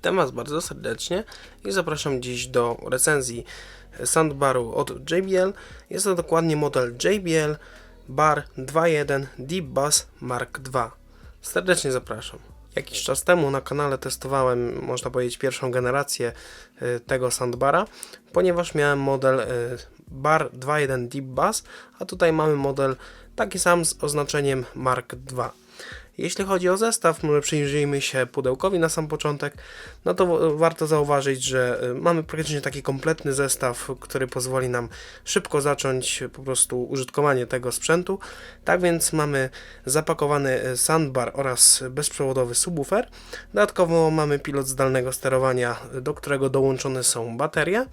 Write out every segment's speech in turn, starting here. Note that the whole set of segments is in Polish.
Witam Was bardzo serdecznie i zapraszam dziś do recenzji soundbaru od JBL. Jest to dokładnie model JBL Bar 2.1 Deep Bass Mark II. Serdecznie zapraszam. Jakiś czas temu na kanale testowałem, można powiedzieć, pierwszą generację y, tego soundbara, ponieważ miałem model y, Bar 2.1 Deep Bass, a tutaj mamy model taki sam z oznaczeniem Mark II. Jeśli chodzi o zestaw, może przyjrzyjmy się pudełkowi na sam początek, no to warto zauważyć, że y, mamy praktycznie taki kompletny zestaw, który pozwoli nam szybko zacząć po prostu użytkowanie tego sprzętu. Tak więc mamy zapakowany y, soundbar oraz bezprzewodowy subwoofer. Dodatkowo mamy pilot zdalnego sterowania, y, do którego dołączone są baterie.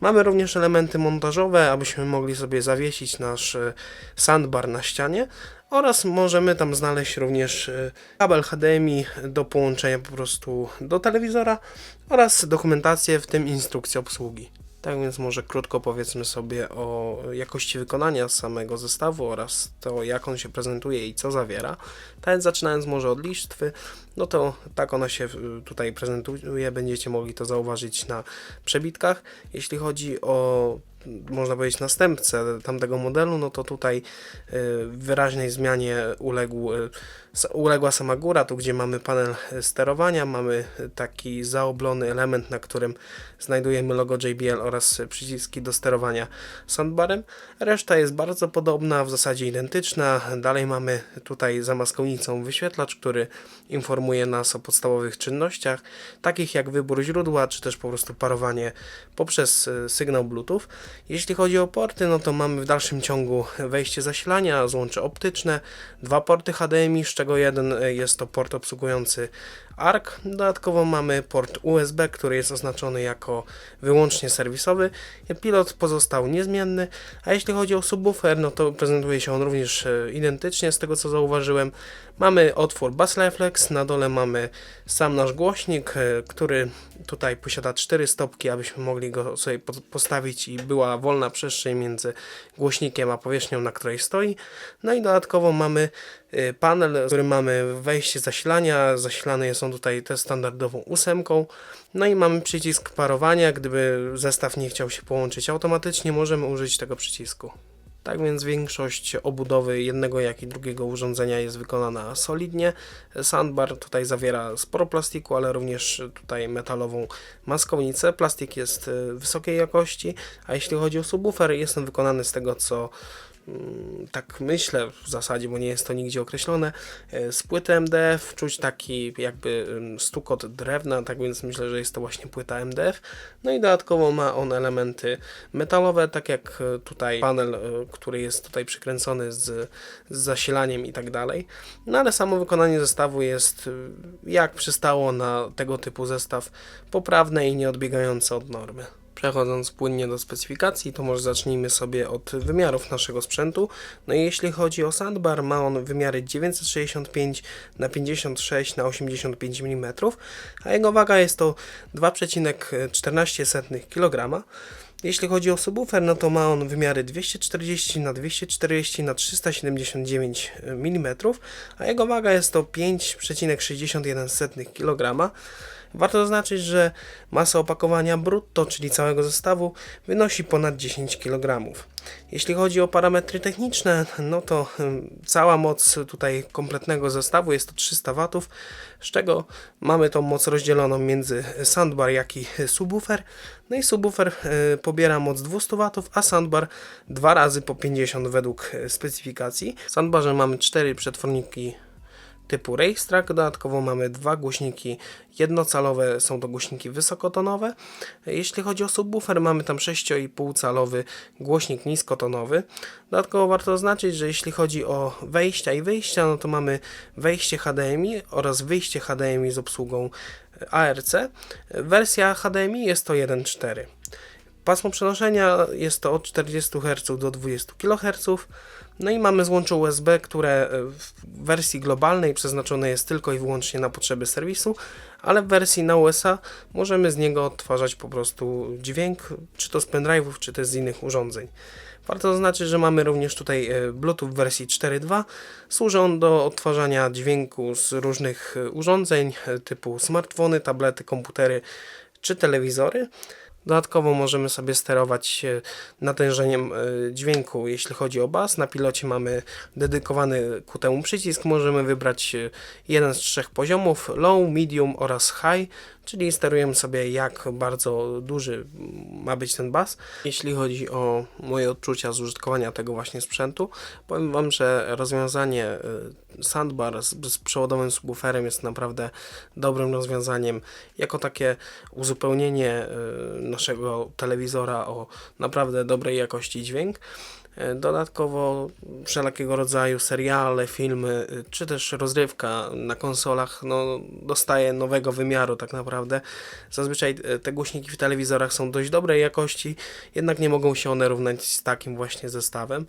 Mamy również elementy montażowe, abyśmy mogli sobie zawiesić nasz soundbar na ścianie oraz możemy tam znaleźć również y, kabel HDMI do połączenia po prostu do telewizora oraz dokumentację, w tym instrukcję obsługi. Tak więc może krótko powiedzmy sobie o jakości wykonania samego zestawu oraz to jak on się prezentuje i co zawiera. Tak więc zaczynając może od listwy, no to tak ona się y, tutaj prezentuje, będziecie mogli to zauważyć na przebitkach. Jeśli chodzi o można powiedzieć następcę tamtego modelu, no to tutaj y, wyraźnej zmianie uległ, y, uległa sama góra, tu gdzie mamy panel y, sterowania, mamy taki zaoblony element, na którym znajdujemy logo JBL oraz przyciski do sterowania soundbarem. Reszta jest bardzo podobna, w zasadzie identyczna. Dalej mamy tutaj za maskownicą wyświetlacz, który informuje nas o podstawowych czynnościach, takich jak wybór źródła, czy też po prostu parowanie poprzez sygnał Bluetooth. Jeśli chodzi o porty, no to mamy w dalszym ciągu wejście zasilania, złącze optyczne, dwa porty HDMI, z czego jeden y, jest to port obsługujący ARC. Dodatkowo mamy port USB, który jest oznaczony jako wyłącznie serwisowy. Pilot pozostał niezmienny, a jeśli chodzi o subwoofer, no to prezentuje się on również e, identycznie z tego co zauważyłem. Mamy otwór Bass Reflex, na dole mamy sam nasz głośnik, e, który tutaj posiada cztery stopki, abyśmy mogli go sobie po- postawić i była wolna przestrzeń między głośnikiem a powierzchnią, na której stoi. No i dodatkowo mamy y, panel, w którym mamy wejście zasilania. Zasilany jest on tutaj też standardową ósemką. No i mamy przycisk parowania. Gdyby zestaw nie chciał się połączyć automatycznie, możemy użyć tego przycisku. Tak więc większość obudowy jednego jak i drugiego urządzenia jest wykonana solidnie. Sandbar tutaj zawiera sporo plastiku, ale również tutaj metalową maskownicę. Plastik jest y, wysokiej jakości, a jeśli chodzi o subwoofer, jest on wykonany z tego co tak myślę w zasadzie, bo nie jest to nigdzie określone, e, z płyty MDF czuć taki jakby ym, stukot drewna, tak więc myślę, że jest to właśnie płyta MDF. No i dodatkowo ma on elementy metalowe, tak jak e, tutaj panel, e, który jest tutaj przykręcony z, z zasilaniem i tak dalej. No ale samo wykonanie zestawu jest jak przystało na tego typu zestaw poprawne i nieodbiegające od normy. Przechodząc płynnie do specyfikacji, to może zacznijmy sobie od wymiarów naszego sprzętu. No i jeśli chodzi o sandbar, ma on wymiary 965 na 56 na 85 mm, a jego waga jest to 2,14 kg. Jeśli chodzi o subwoofer, no to ma on wymiary 240 na 240 na 379 mm, a jego waga jest to 5,61 kg. Warto zaznaczyć, że masa opakowania brutto, czyli całego zestawu, wynosi ponad 10 kg. Jeśli chodzi o parametry techniczne, no to ym, cała moc tutaj kompletnego zestawu jest to 300 W, z czego mamy tą moc rozdzieloną między soundbar jak i subwoofer. No i subwoofer y, pobiera moc 200 W, a soundbar dwa razy po 50 według specyfikacji. W soundbarze mamy cztery przetworniki typu Racetrack. Dodatkowo mamy dwa głośniki jednocalowe, są to głośniki wysokotonowe. Jeśli chodzi o subwoofer, mamy tam 6,5 calowy głośnik niskotonowy. Dodatkowo warto zaznaczyć, że jeśli chodzi o wejścia i wyjścia, no to mamy wejście HDMI oraz wyjście HDMI z obsługą ARC. Wersja HDMI jest to 1.4. Pasmo przenoszenia jest to od 40 Hz do 20 kHz. No i mamy złącze USB, które e, w wersji globalnej przeznaczone jest tylko i wyłącznie na potrzeby serwisu, ale w wersji na USA możemy z niego odtwarzać po prostu dźwięk, czy to z pendrive'ów, czy też z innych urządzeń. Warto zaznaczyć, że mamy również tutaj e, Bluetooth w wersji 4.2. Służy on do odtwarzania dźwięku z różnych e, urządzeń typu smartfony, tablety, komputery czy telewizory. Dodatkowo możemy sobie sterować e, natężeniem e, dźwięku, jeśli chodzi o bas. Na pilocie mamy dedykowany ku temu przycisk. Możemy wybrać e, jeden z trzech poziomów: low, medium oraz high, czyli sterujemy sobie jak bardzo duży ma być ten bas. Jeśli chodzi o moje odczucia z użytkowania tego właśnie sprzętu, powiem Wam, że rozwiązanie soundbar z bezprzewodowym subwooferem jest naprawdę dobrym rozwiązaniem. Jako takie uzupełnienie naszego telewizora o naprawdę dobrej jakości dźwięk. E, dodatkowo wszelkiego rodzaju seriale, filmy, czy też rozrywka na konsolach no, dostaje nowego wymiaru tak naprawdę. Zazwyczaj e, te głośniki w telewizorach są dość dobrej jakości, jednak nie mogą się one równać z takim właśnie zestawem.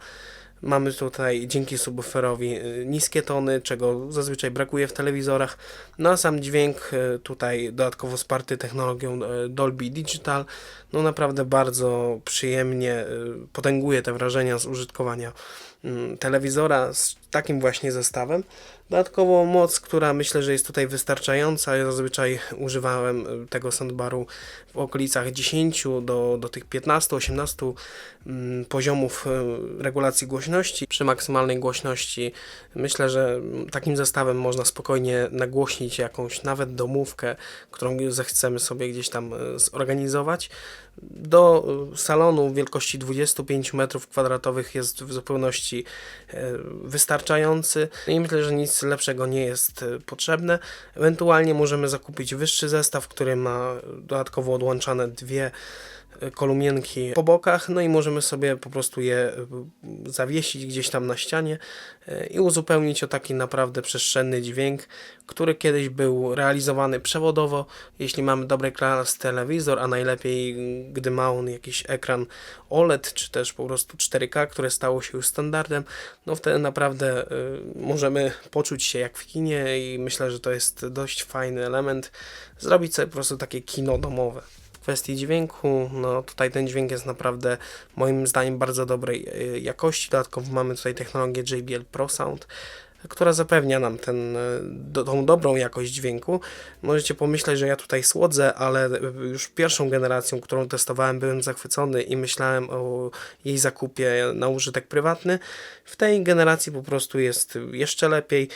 Mamy tutaj dzięki subwooferowi y, niskie tony, czego zazwyczaj brakuje w telewizorach. No a sam dźwięk y, tutaj dodatkowo wsparty technologią Dolby Digital, no naprawdę bardzo przyjemnie potęguje te wrażenia z użytkowania mm, telewizora z takim właśnie zestawem. Dodatkowo moc, która myślę, że jest tutaj wystarczająca. Ja zazwyczaj używałem tego soundbaru w okolicach 10 do, do tych 15-18 mm, poziomów regulacji głośności. Przy maksymalnej głośności myślę, że takim zestawem można spokojnie nagłośnić jakąś nawet domówkę, którą zechcemy sobie gdzieś tam e, zorganizować. Do e, salonu wielkości 25 m2 jest w zupełności e, wystarczający i myślę, że nic lepszego nie jest potrzebne. Ewentualnie możemy zakupić wyższy zestaw, który ma dodatkowo odłączane dwie kolumienki po bokach, no i możemy sobie po prostu je e, zawiesić gdzieś tam na ścianie e, i uzupełnić o taki naprawdę przestrzenny dźwięk, który kiedyś był realizowany przewodowo, jeśli mamy dobry klas telewizor, a najlepiej gdy ma on jakiś ekran OLED, czy też po prostu 4K, które stało się już standardem, no wtedy naprawdę y, możemy poczuć się jak w kinie i myślę, że to jest dość fajny element, zrobić sobie po prostu takie kino domowe kwestii dźwięku, no tutaj ten dźwięk jest naprawdę moim zdaniem bardzo dobrej y, jakości. Dodatkowo mamy tutaj technologię JBL Pro Sound, która zapewnia nam ten, y, do, tą dobrą jakość dźwięku. Możecie pomyśleć, że ja tutaj słodzę, ale już pierwszą generacją, którą testowałem, byłem zachwycony i myślałem o jej zakupie na użytek prywatny. W tej generacji po prostu jest jeszcze lepiej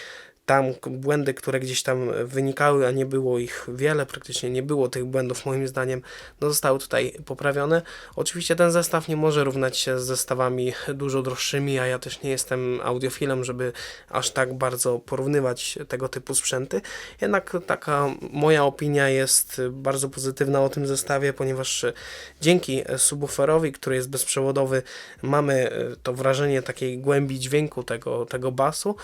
tam błędy, które gdzieś tam wynikały, a nie było ich wiele, praktycznie nie było tych błędów moim zdaniem, no zostały tutaj poprawione. Oczywiście ten zestaw nie może równać się z zestawami dużo droższymi, a ja też nie jestem audiofilem, żeby aż tak bardzo porównywać tego typu sprzęty. Jednak taka moja opinia jest bardzo pozytywna o tym zestawie, ponieważ dzięki subwooferowi, który jest bezprzewodowy, mamy to wrażenie takiej głębi dźwięku tego, tego basu,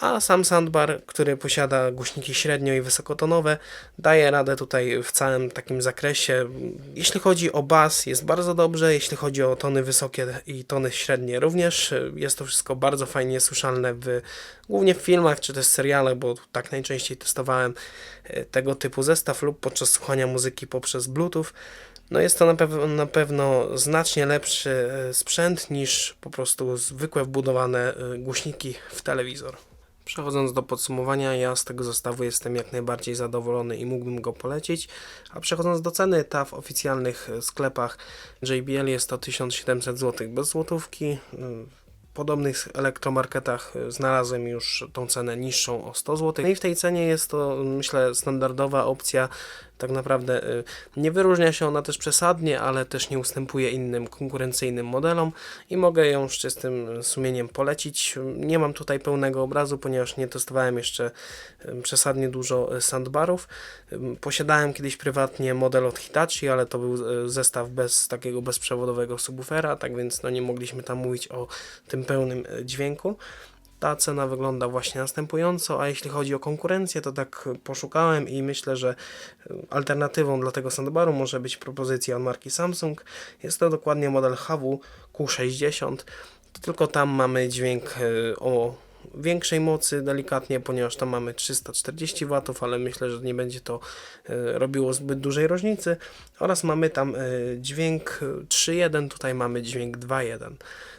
a sam soundbar, który posiada głośniki średnio i wysokotonowe, daje radę tutaj w całym takim zakresie. Jeśli chodzi o bas, jest bardzo dobrze, jeśli chodzi o tony wysokie i tony średnie również. Jest to wszystko bardzo fajnie słyszalne, w, głównie w filmach czy też serialach, bo tak najczęściej testowałem e, tego typu zestaw lub podczas słuchania muzyki poprzez Bluetooth. No jest to na, pew na pewno znacznie lepszy e, sprzęt niż po prostu zwykłe wbudowane e, głośniki w telewizor. Przechodząc do podsumowania, ja z tego zestawu jestem jak najbardziej zadowolony i mógłbym go polecić. A przechodząc do ceny, ta w oficjalnych sklepach JBL jest to 1700 zł bez złotówki podobnych elektromarketach y, znalazłem już tą cenę niższą o 100 zł. No i w tej cenie jest to myślę standardowa opcja. Tak naprawdę y, nie wyróżnia się ona też przesadnie, ale też nie ustępuje innym konkurencyjnym modelom i mogę ją z czystym sumieniem polecić. Nie mam tutaj pełnego obrazu, ponieważ nie testowałem jeszcze y, przesadnie dużo sandbarów. Posiadałem kiedyś prywatnie model od Hitachi, ale to był zestaw bez takiego bezprzewodowego subwoofera, tak więc no nie mogliśmy tam mówić o tym pełnym dźwięku. Ta cena wygląda właśnie następująco, a jeśli chodzi o konkurencję, to tak poszukałem i myślę, że e, alternatywą dla tego soundbaru może być propozycja od marki Samsung. Jest to dokładnie model HW Q60, tylko tam mamy dźwięk e, o większej mocy delikatnie, ponieważ tam mamy 340 W, ale myślę, że nie będzie to robiło zbyt dużej różnicy. Oraz mamy tam dźwięk 3.1, tutaj mamy dźwięk 2.1.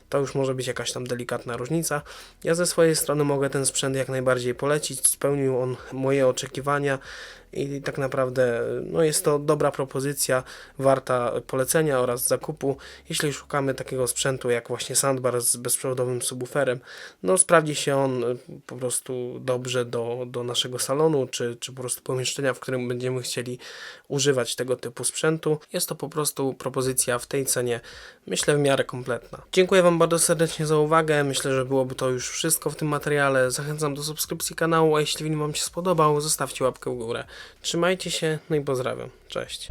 to już może być jakaś tam delikatna różnica. Ja ze swojej strony mogę ten sprzęt jak najbardziej polecić. Spełnił on moje oczekiwania i tak naprawdę no jest to dobra propozycja, warta polecenia oraz zakupu. Jeśli szukamy takiego sprzętu jak właśnie soundbar z bezprzewodowym subwooferem, no sprawdzi się on y, po prostu dobrze do, do naszego salonu, czy, czy po prostu pomieszczenia, w którym będziemy chcieli używać tego typu sprzętu. Jest to po prostu propozycja w tej cenie, myślę w miarę kompletna. Dziękuję Wam bardzo serdecznie za uwagę, myślę, że byłoby to już wszystko w tym materiale. Zachęcam do subskrypcji kanału, a jeśli film Wam się spodobał, zostawcie łapkę w górę. Trzymajcie się, no i pozdrawiam. Cześć.